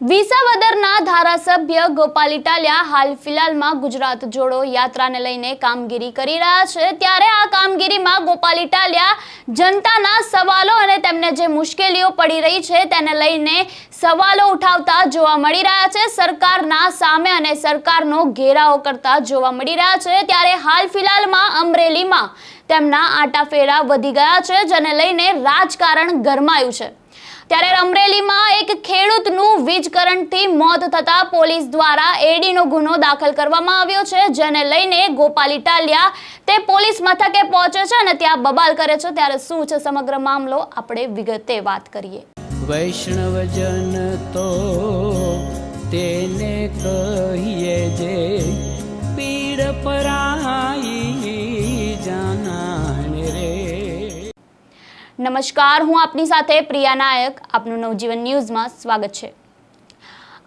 વિસાવદરના ધારાસભ્ય ગોપાલ ઇટાલિયા હાલ ફિલહાલમાં ગુજરાત જોડો યાત્રાને લઈને કામગીરી કરી રહ્યા છે. ત્યારે આ કામગીરીમાં ગોપાલ ઇટાલિયા જનતાના સવાલો અને તેમને જે મુશ્કેલીઓ પડી રહી છે તેને લઈને સવાલો ઉઠાવતા જોવા મળી રહ્યા છે. સરકારના સામે અને સરકારનો ઘેરાવો કરતા જોવા મળી રહ્યા છે. ત્યારે હાલ ફિલહાલમાં અમરેલીમાં તેમના આટાફેરા વધી ગયા છે, જેને લઈને રાજકારણ ગરમાયું છે. ત્યારે અમરેલીમાં એક ખેડૂતનું વીજ મોત થતા પોલીસ દ્વારા એડીનો ગુનો દાખલ કરવામાં આવ્યો છે, જેને લઈને ગોપાલ ઇટાલિયા તે પોલીસ મથકે પહોંચે છે અને ત્યાં બબાલ કરે છે. ત્યારે શું છે સમગ્ર મામલો? આપણે વિગતે વાત કરીએ. વૈષ્ણવજન તો તેને કહીએ જે પીડ પરાઈ નમસ્કાર, હું આપની સાથે પ્રિયા નાયક. આપનું નવજીવન ન્યૂઝમાં સ્વાગત છે.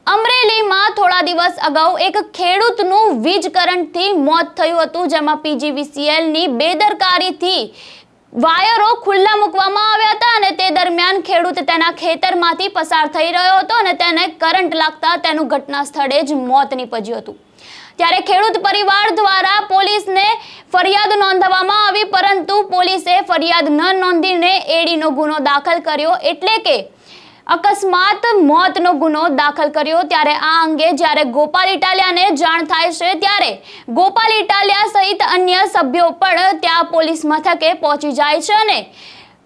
અમરેલીમાં થોડા દિવસ અગાઉ એક ખેડૂતનું વીજ કરંટથી મોત થયું હતું, જેમાં પીજીવીસીએલની બેદરકારીથી વાયરો ખુલ્લા મૂકવામાં આવ્યા હતા અને તે દરમિયાન ખેડૂત તેના ખેતરમાંથી પસાર થઈ રહ્યો હતો અને તેને કરંટ લાગતા તેનું ઘટના સ્થળે જ મોત નીપજ્યું હતું. ત્યારે ખેડૂત પરિવાર દ્વારા પોલીસને ફરિયાદ નોંધવામાં આવી, પરંતુ પોલીસે ફરિયાદ ન નોંધીને એડીનો ગુનો દાખલ કર્યો એટલે કે અકસ્માત મોતનો ગુનો દાખલ કર્યો. ત્યારે આ અંગે જ્યારે ગોપાલ ઇટાલિયાને જાણ થાય છે, ત્યારે ગોપાલ ઇટાલિયા સહિત અન્ય સભ્યો પણ ત્યાં પોલીસ મથકે પહોંચી જાય છે અને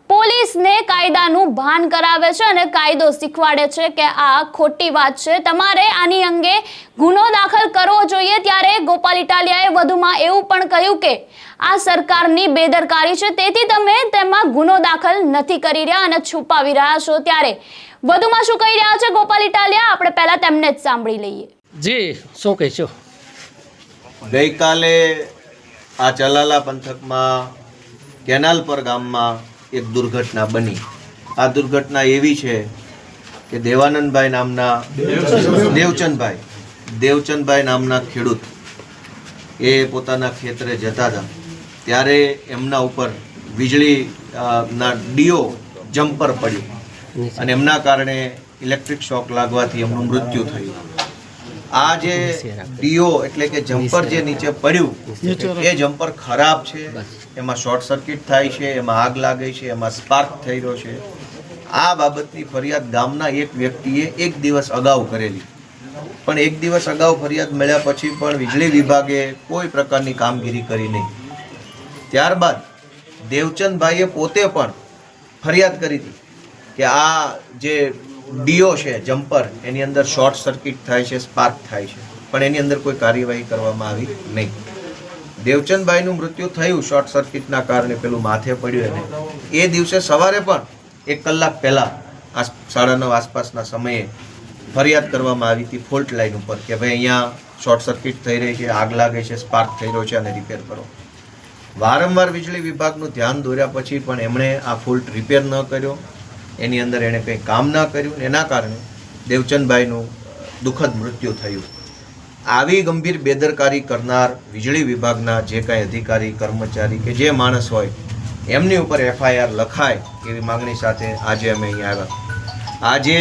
પોલીસને કાયદાનું ભાન કરાવે છે અને કાયદો શીખવાડે છે કે આ ખોટી વાત છે. તમારે આની અંગે ગુનો દાખલ કરવો જોઈએ. ત્યારે ગોપાલ ઇટાલિયાએ વધુમાં એવું પણ કહ્યું કે આ સરકારની બેદરકારી છે. તેથી તમે તેમાં ગુનો દાખલ નથી કરી રહ્યા અને છુપાવી રહ્યા છો. ત્યારે વધુમાં શું કહી રહ્યા છે ગોપાલ ઇટાલિયા? આપણે પહેલા તેમને જ સાંભળી લઈએ. જી શું કહેશો? ગઈકાલે આ ચલાલા પંથકમાં કેનાલ પર ગામમાં એક દુર્ઘટના બની. આ દુર્ઘટના એવી છે કે દેવાનંદભાઈ નામના દેવચંદભાઈ દેવચંદભાઈ નામના ખેડૂત એ પોતાના ખેતરે જતા હતા. ત્યારે એમના ઉપર વીજળી ના ડીઓ જમ્પર પડ્યું. અને એમના કારણે ઇલેક્ટ્રિક શોક લાગવાથી એમનું મૃત્યુ થયું. આ જે ડીઓ એટલે કે જમ્પર જે નીચે પડ્યું, એ જમ્પર ખરાબ છે. એમાં શોર્ટ સર્કિટ થાય છે, એમાં આગ લાગે છે, એમાં સ્પાર્ક થઈ રહ્યો છે. આ બાબતની ફરિયાદ ગામના એક વ્યક્તિએ એક દિવસ અગાઉ કરેલી. પણ એક દિવસ અગાઉ ફરિયાદ મળ્યા પછી પણ વીજળી વિભાગે કોઈ પ્રકારની કામગીરી કરી નહીં. ત્યારબાદ દેવચંદભાઈએ પોતે પણ ફરિયાદ કરી હતી કે આ જે ડીઓ છે, જમ્પર. એની અંદર શોર્ટ સર્કિટ થાય છે, સ્પાર્ક થાય છે. પણ એની અંદર કોઈ કાર્યવાહી કરવામાં આવી નહીં. દેવચંદભાઈનું મૃત્યુ થયું શોર્ટ સર્કિટના કારણે, પેલું માથે પડ્યું એને. એ દિવસે સવારે પણ એક કલાક પહેલાં આ સાડા નવ આસપાસના સમયે ફરિયાદ કરવામાં આવી હતી ફોલ્ટ લાઇન ઉપર કે ભાઈ અહીંયા શોર્ટ સર્કિટ થઈ રહી છે, આગ લાગે છે, સ્પાર્ક થઈ રહ્યો છે અને રિપેર કરો. વારંવાર વીજળી વિભાગનું ધ્યાન દોર્યા પછી પણ એમણે આ ફોલ્ટ રિપેર ન કર્યો. એની અંદર એણે કંઈ કામ ના કર્યું એના કારણે દેવચંદભાઈનું દુઃખદ મૃત્યુ થયું. આવી ગંભીર બેદરકારી કરનાર વીજળી વિભાગના જે કાંઈ અધિકારી, કર્મચારી કે જે માણસ હોય, એમની ઉપર એફઆઈઆર લખાય એવી માંગણી સાથે આજે અમે અહીંયા આવ્યા. આજે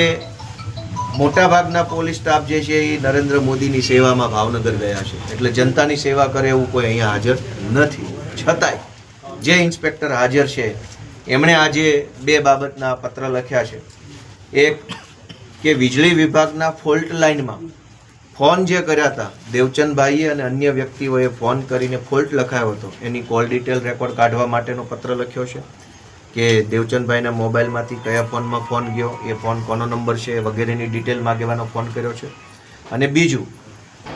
મોટાભાગના પોલીસ સ્ટાફ જે છે એ નરેન્દ્ર મોદીની સેવામાં ભાવનગર ગયા છે. એટલે જનતાની સેવા કરે એવું કોઈ અહીંયા હાજર નથી. છતાંય જે ઇન્સ્પેક્ટર હાજર છે એમણે આજે બે બાબતના પત્ર લખ્યા છે, એક કે વીજળી વિભાગના ફોલ્ટ લાઇનમાં ફોન જે કર્યા હતા, દેવચંદભાઈએ અને અન્ય વ્યક્તિઓએ ફોન કરીને ફોલ્ટ લખાયો હતો. એની કોલ ડિટેલ રેકોર્ડ કાઢવા માટેનો પત્ર લખ્યો છે કે દેવચંદભાઈના મોબાઈલમાંથી કયા ફોનમાં ફોન ગયો, એ ફોન કોનો નંબર છે, વગેરેની ડિટેલ માગવાનો ફોન કર્યો છે. અને બીજું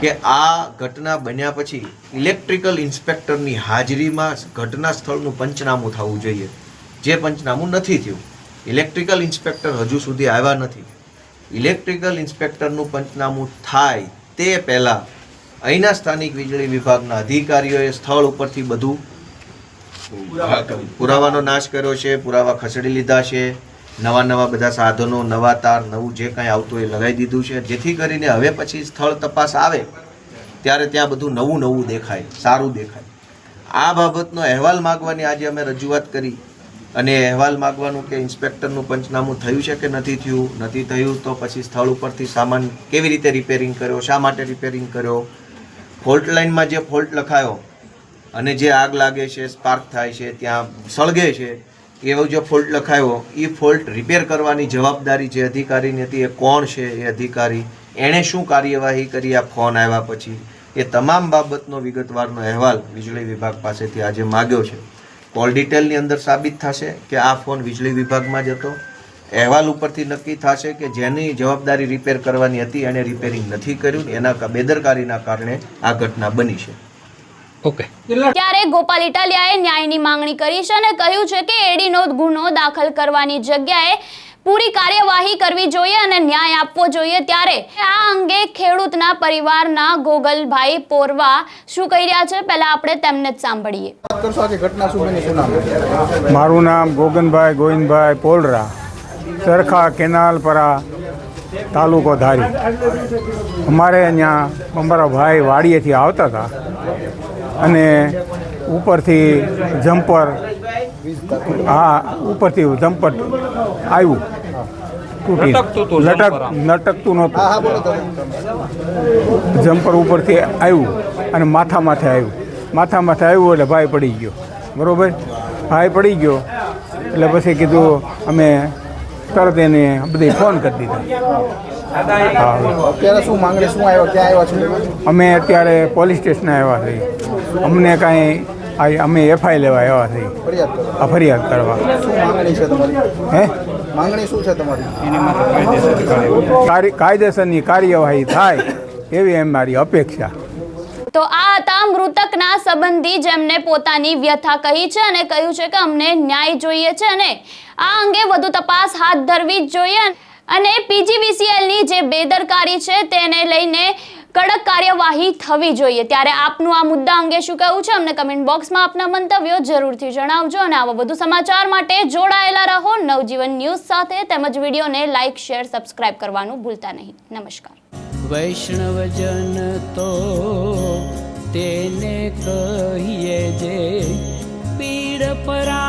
કે આ ઘટના બન્યા પછી ઇલેક્ટ્રિકલ ઇન્સ્પેક્ટરની હાજરીમાં ઘટના સ્થળનું પંચનામું થવું જોઈએ. જે પંચનામું નથી થયું. ઇલેક્ટ્રિકલ ઇન્સ્પેક્ટર હજુ સુધી આવ્યા નથી. ઇલેક્ટ્રિકલ ઇન્સ્પેક્ટરનું પંચનામું થાય તે પહેલાં અહીંના સ્થાનિક વીજળી વિભાગના અધિકારીઓએ સ્થળ ઉપરથી બધું પુરાવાનો નાશ કર્યો છે, પુરાવા ખસેડી લીધા છે, નવા નવા બધા સાધનો, નવા તાર, નવું જે કાંઈ આવતું એ લગાવી દીધું છે. જેથી કરીને હવે પછી સ્થળ તપાસ આવે ત્યારે ત્યાં બધું નવું નવું દેખાય, સારું દેખાય. આ બાબતનો અહેવાલ માગવાની આજે અમે રજૂઆત કરી. અને અહેવાલ માગવાનું કે ઇન્સ્પેક્ટરનું પંચનામું થયું છે કે નથી થયું? નથી થયું તો પછી સ્થળ ઉપરથી સામાન કેવી રીતે રિપેરિંગ કર્યો? શા માટે રિપેરિંગ કર્યો? ફોલ્ટ લાઇનમાં જે ફોલ્ટ લખાયો અને જે આગ લાગે છે સ્પાર્ક થાય છે, ત્યાં સળગે છે, એવો જે ફોલ્ટ લખાયો, એ ફોલ્ટ રિપેર કરવાની જવાબદારી જે અધિકારીની હતી એ કોણ છે એ અધિકારી? એણે શું કાર્યવાહી કરી? આ ફોન આવ્યા પછી એ તમામ બાબતનો વિગતવારનો અહેવાલ વીજળી વિભાગ પાસેથી આજે માગ્યો છે. કોલ ડિટેલની અંદર સાબિત થશે કે આ ફોન વીજળી વિભાગમાં જ હતો. અહેવાલ ઉપરથી નક્કી થશે કે જેની જવાબદારી રિપેર કરવાની હતી એણે રિપેરિંગ નથી કર્યું. એના બેદરકારીના કારણે આ ઘટના બની છે. ઓકે. ત્યારે ગોપાલ ઇટાલિયાએ ન્યાયની માંગણી કરી છે અને કહ્યું છે કે એડીનો ગુનો દાખલ કરવાની જગ્યાએ પૂરી કાર્યવાહી કરવી જોઈએ અને ન્યાય આપવો જોઈએ ત્યારે આ અંગે ખેડૂતના પરિવારના ગોગલભાઈ પોરવા શું કહી રહ્યા છે? પહેલા આપણે તેમને જ સાંભળીએ. મારું નામ ગોગનભાઈ ગોવિંદભાઈ પોલરા સરખા કેનાલપરા તાલુકો ધારી. અમારે અહીંયા અમારા ભાઈ વાડીએથી આવતા હતા અને ઉપરથી જમ્પર હા ઉપરથી જમ્પર આવ્યું. તૂટી. લટક લટકતું નહોતું. જમ્પર ઉપરથી આવ્યું અને માથા માથે આવ્યું. માથા માથે આવ્યું એટલે ભાઈ પડી ગયો. બરાબર? ભાઈ પડી ગયો. એટલે પછી કીધું અમે તરત એને બધી ફોન કરી દીધા. હા અત્યારે શું માંગણી શું આવ્યો? ક્યાં આવ્યા છો? અમે અત્યારે પોલીસ સ્ટેશને આવ્યા છીએ. અમને કાંઈ આ અમે એફઆઈ લેવા આવ્યા છીએ. ફરિયાદ આ ફરિયાદ કરવા. શું માંગણી છે તમારી? હે? માંગણી શું છે તમારી? કાયદેસરની કાર્યવાહી થાય એવી એમ મારી અપેક્ષા. તો આ હતા મૃતકના સંબંધી જેમને પોતાની વ્યથા કહી છે અને કહ્યું છે કે અમને ન્યાય જોઈએ છે અને આ અંગે વધુ તપાસ હાથ ધરવી જ જોઈએ. અને પીજીવીસીએલની જે બેદરકારી છે તેને લઈને કડક કાર્યવાહી થવી જોઈએ. ત્યારે આપનું આ મુદ્દા અંગે શું કહેવું છે અમને કમેન્ટ બોક્સમાં આપના મંતવ્યો જરૂરથી જણાવજો અને આવા વધુ સમાચાર માટે જોડાયેલા રહો નવજીવન ન્યૂઝ સાથે તેમજ વિડીયોને લાઇક શેર સબસ્ક્રાઇબ કરવાનું ભૂલતા નહીં. નમસ્કાર. વૈષ્ણવજન તો તેને કહીએ જે પીડ પરા